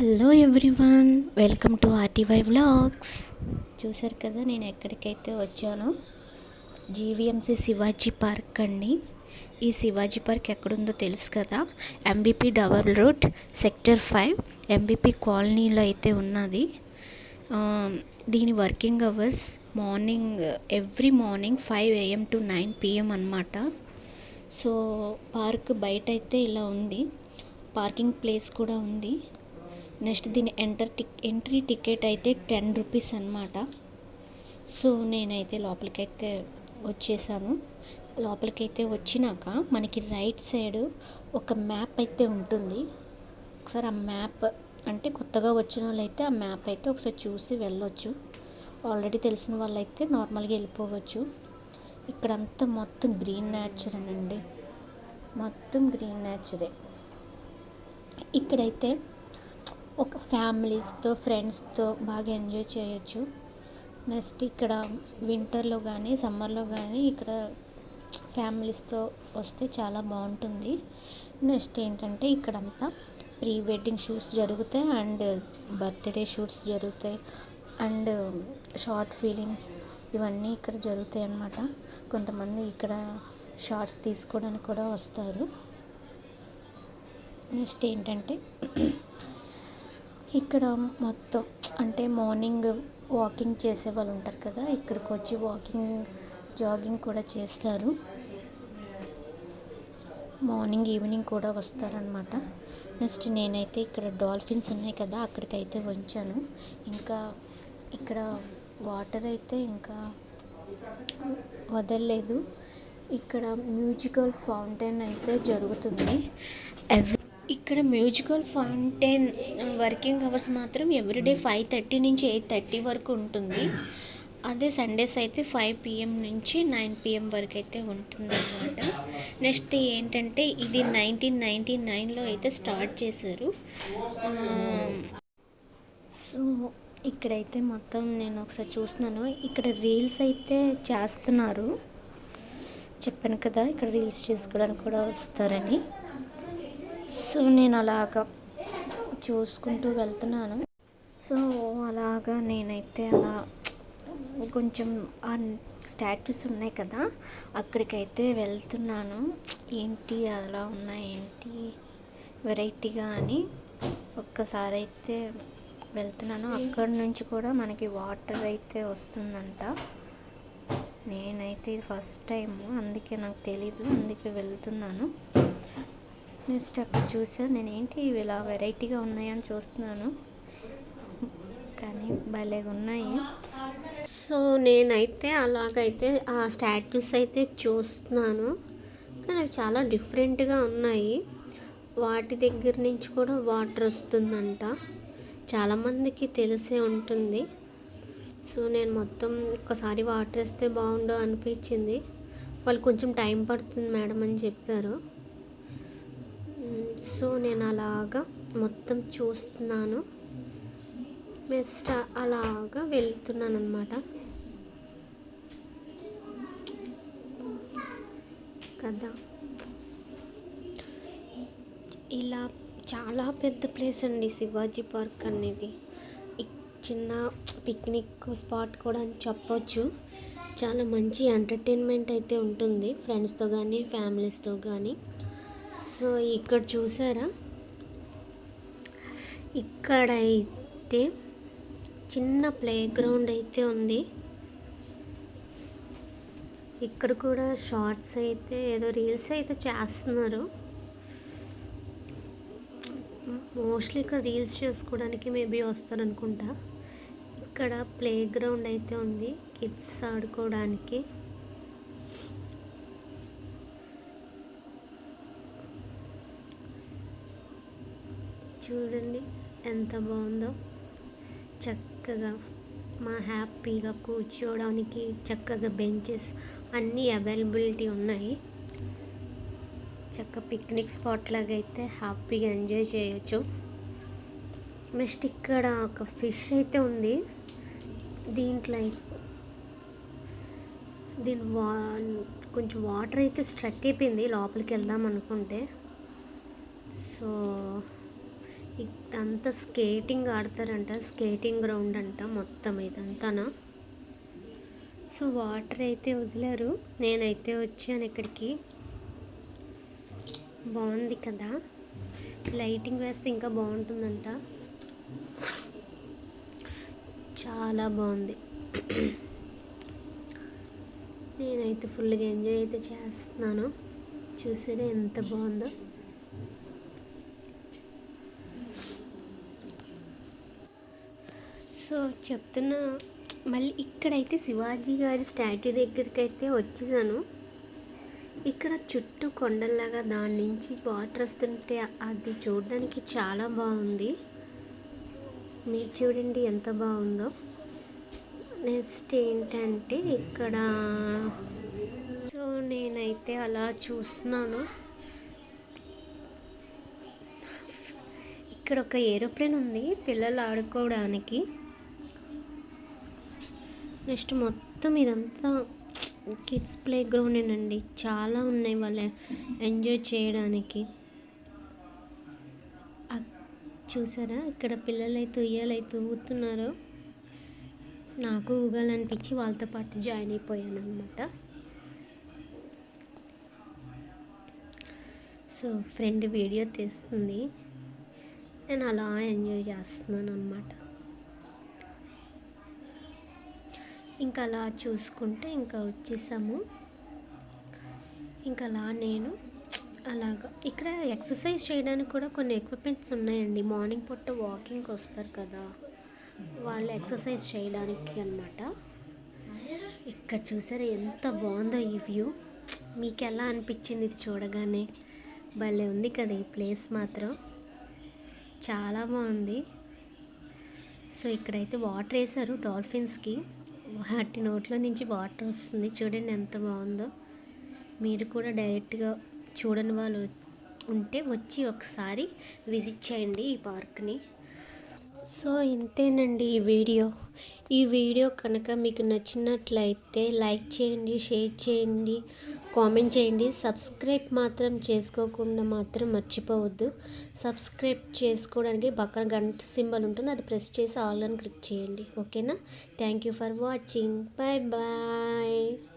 Hello everyone welcome to RTY vlogs చూసారు కదా నేను ఎక్కడికైతే వచ్చానో? జీవీఎంసీ శివాజీ పార్క్ అండి. ఈ శివాజీ పార్క్ ఎక్కడుందో తెలుసు కదా? MBP double road sector five MBP కాలనీలో అయితే ఉన్నది. దీని working hours morning every morning five AM to nine PM అనమాట సో పార్క్ బయట అయితే ఇలా ఉంది. పార్కింగ్ ప్లేస్ కూడా ఉంది. నెక్స్ట్ దీని ఎంటర్ టిక్ ఎంట్రీ టికెట్ అయితే టెన్ రూపీస్ అనమాట సో నేనైతే లోపలికైతే వచ్చేసాను. లోపలికైతే వచ్చినాక మనకి రైట్ సైడ్ ఒక మ్యాప్ అయితే ఉంటుంది. ఒకసారి ఆ మ్యాప్ అంటే కొత్తగా వచ్చిన వాళ్ళైతే ఆ మ్యాప్ అయితే ఒకసారి చూసి వెళ్ళొచ్చు. ఆల్రెడీ తెలిసిన వాళ్ళైతే నార్మల్గా వెళ్ళిపోవచ్చు. ఇక్కడంతా మొత్తం గ్రీన్ నేచర్ అండి మొత్తం గ్రీన్ నేచరే. ఇక్కడైతే ఒక ఫ్యామిలీస్తో ఫ్రెండ్స్తో బాగా ఎంజాయ్ చేయొచ్చు. నెక్స్ట్ ఇక్కడ వింటర్లో కానీ సమ్మర్లో కానీ ఇక్కడ ఫ్యామిలీస్తో వస్తే చాలా బాగుంటుంది. నెక్స్ట్ ఏంటంటే ఇక్కడంతా ప్రీ వెడ్డింగ్ షూట్స్ జరుగుతాయి అండ్ బర్త్డే షూట్స్ జరుగుతాయి అండ్ షార్ట్ ఫీలింగ్స్ ఇవన్నీ ఇక్కడ జరుగుతాయి అన్నమాట. కొంతమంది ఇక్కడ షార్ట్స్ తీసుకోవడానికి కూడా వస్తారు. నెక్స్ట్ ఏంటంటే ఇక్కడ మొత్తం అంటే మార్నింగ్ వాకింగ్ చేసే వాళ్ళు ఉంటారు కదా ఇక్కడికి వచ్చి వాకింగ్ జాగింగ్ కూడా చేస్తారు. మార్నింగ్ ఈవినింగ్ కూడా వస్తారనమాట నెక్స్ట్ నేనైతే ఇక్కడ డాల్ఫిన్స్ ఉన్నాయి కదా అక్కడికైతే వచ్చాను. ఇంకా ఇక్కడ వాటర్ అయితే ఇంకా వదలలేదు. ఇక్కడ మ్యూజికల్ ఫౌంటైన్ అయితే జరుగుతుంది. ఎవ్రీ ఇక్కడ మ్యూజికల్ ఫౌంటైన్ వర్కింగ్ అవర్స్ మాత్రం ఎవ్రీడే ఫైవ్ థర్టీ నుంచి ఎయిట్ థర్టీ వరకు ఉంటుంది. అదే సండేస్ అయితే ఫైవ్ పిఎం నుంచి నైన్ పిఎం వరకు అయితే ఉంటుంది అనమాట నెక్స్ట్ ఏంటంటే ఇది నైన్టీన్ నైంటీ నైన్లో అయితే స్టార్ట్ చేశారు. సో ఇక్కడైతే మొత్తం నేను ఒకసారి చూస్తున్నాను. ఇక్కడ రీల్స్ అయితే చేస్తున్నారు. చెప్పాను కదా ఇక్కడ రీల్స్ చేసుకోవడానికి కూడా వస్తారని. సో నేను అలాగా చూసుకుంటూ వెళ్తున్నాను. సో అలాగా నేనైతే అలా కొంచెం ఆ స్టాట్యూస్ ఉన్నాయి కదా అక్కడికైతే వెళ్తున్నాను. ఏంటి అలా ఉన్నాయి ఏంటి? వెరైటీగా అని ఒక్కసారి అయితే వెళ్తున్నాను. అక్కడి నుంచి కూడా మనకి వాటర్ అయితే వస్తుందంట. నేనైతే ఇది ఫస్ట్ టైం అందుకే నాకు తెలీదు అందుకే వెళ్తున్నాను. నెక్స్ట్ అక్కడ చూసా నేను ఏంటి ఇవి ఇలా వెరైటీగా ఉన్నాయని చూస్తున్నాను. కానీ భలేగా ఉన్నాయి సో నేనైతే అలాగైతే ఆ స్టాట్యూస్ అయితే చూస్తున్నాను. కానీ అవి చాలా డిఫరెంట్గా ఉన్నాయి. వాటి దగ్గర నుంచి కూడా వాటర్ వస్తుందంట. చాలామందికి తెలిసే ఉంటుంది. సో నేను మొత్తం ఒక్కసారి వాటర్ వేస్తే బాగుండు అనిపించింది. వాళ్ళు కొంచెం టైం పడుతుంది మేడం అని చెప్పారు. సో నేను అలాగా మొత్తం చూస్తున్నాను. నెక్స్ట్ అలాగా వెళ్తున్నాను అనమాట కదా. ఇలా చాలా పెద్ద ప్లేస్ అండి శివాజీ పార్క్ అనేది. చిన్న పిక్నిక్ స్పాట్ కూడా అని చెప్పొచ్చు. చాలా మంచి ఎంటర్టైన్మెంట్ అయితే ఉంటుంది. ఫ్రెండ్స్తో కానీ ఫ్యామిలీస్తో కానీ సో ఇక్కడ చూసారా? ఇక్కడ అయితే చిన్న ప్లే గ్రౌండ్ అయితే ఉంది. ఇక్కడ కూడా షార్ట్స్ అయితే ఏదో రీల్స్ అయితే చేస్తున్నారు. మోస్ట్లీ ఇక్కడ రీల్స్ చేసుకోవడానికి మేబీ వస్తారనుకుంటా. ఇక్కడ ప్లే గ్రౌండ్ అయితే ఉంది కిడ్స్ ఆడుకోవడానికి. చూడండి ఎంత బాగుందో. చక్కగా మా హ్యాపీగా కూర్చోవడానికి చక్కగా బెంచెస్ అన్నీ అవైలబిలిటీ ఉన్నాయి. చక్క పిక్నిక్ స్పాట్ లాగా అయితే హ్యాపీగా ఎంజాయ్ చేయొచ్చు. నెక్స్ట్ ఇక్కడ ఒక ఫిష్ అయితే ఉంది. దీంట్లో దీని వా కొంచెం వాటర్ అయితే స్ట్రక్ అయిపోయింది. లోపలికి వెళ్దాం అనుకుంటే. సో ఇదంతా స్కేటింగ్ ఆడతారంట స్కేటింగ్ గ్రౌండ్ అంట మొత్తం ఇదంతానా? సో వాటర్ అయితే వదిలారు నేనైతే వచ్చాను ఇక్కడికి. బాగుంది కదా? లైటింగ్ వేస్తే ఇంకా బాగుంటుందంట. చాలా బాగుంది. నేనైతే ఫుల్గా ఎంజాయ్ అయితే చేస్తున్నాను. చూసేదే ఎంత బాగుందో. సో చెప్తున్నా మళ్ళీ ఇక్కడైతే శివాజీ గారి స్టాట్యూ దగ్గరికి అయితే వచ్చేసాను. ఇక్కడ చుట్టూ కొండల్లాగా దాని నుంచి వాటర్ వస్తుంటే అది చూడడానికి చాలా బాగుంది. మీరు చూడండి ఎంత బాగుందో. నెక్స్ట్ ఏంటంటే ఇక్కడ సో నేనైతే అలా చూస్తున్నాను. ఇక్కడ ఒక ఏరోప్లేన్ ఉంది పిల్లలు ఆడుకోవడానికి. నెక్స్ట్ మొత్తం ఇదంతా కిడ్స్ ప్లే గ్రౌండేనండి చాలా ఉన్నాయి వాళ్ళు ఎంజాయ్ చేయడానికి. చూసారా? ఇక్కడ పిల్లలు అయితే ఉయ్యాలైతే ఊగుతున్నారు. నాకు ఊగాలనిపించి వాళ్ళతో పాటు జాయిన్ అయిపోయాను అనమాట సో ఫ్రెండ్ వీడియో తీస్తుంది. నేను అలా ఎంజాయ్ చేస్తున్నాను అనమాట ఇంకా అలా చూసుకుంటే ఇంకా వచ్చేసాము. ఇంకా అలా నేను అలాగా ఇక్కడ ఎక్సర్సైజ్ చేయడానికి కూడా కొన్ని ఎక్విప్మెంట్స్ ఉన్నాయండి. మార్నింగ్ పూట వాకింగ్కి వస్తారు కదా వాళ్ళు ఎక్సర్సైజ్ చేయడానికి అనమాట ఇక్కడ చూసారా ఎంత బాగుందో ఈ వ్యూ. మీకు ఎలా అనిపించింది ఇది చూడగానే? భలే ఉంది కదా ఈ ప్లేస్ మాత్రం. చాలా బాగుంది. సో ఇక్కడైతే వాటర్ వేశారు డాల్ఫిన్స్కి. వాటి నోట్లో నుంచి వాటర్ వస్తుంది. చూడండి ఎంత బాగుందో. మీరు కూడా డైరెక్ట్గా చూడని వాళ్ళు ఉంటే వచ్చి ఒకసారి విజిట్ చేయండి ఈ పార్క్ని. సో ఇంతేనండి ఈ వీడియో. ఈ వీడియో కనుక మీకు నచ్చినట్లయితే లైక్ చేయండి షేర్ చేయండి. కామెంట్ చేయండి. సబ్స్క్రైబ్ మాత్రం చేసుకోకుండా మాత్రం మర్చిపోవద్దు. సబ్స్క్రైబ్ చేసుకోవడానికి పక్కన గంట సింబల్ ఉంటుంది. అది ప్రెస్ చేసి ఆల్ అని క్లిక్ చేయండి. ఓకేనా? Thank you for watching. Bye bye.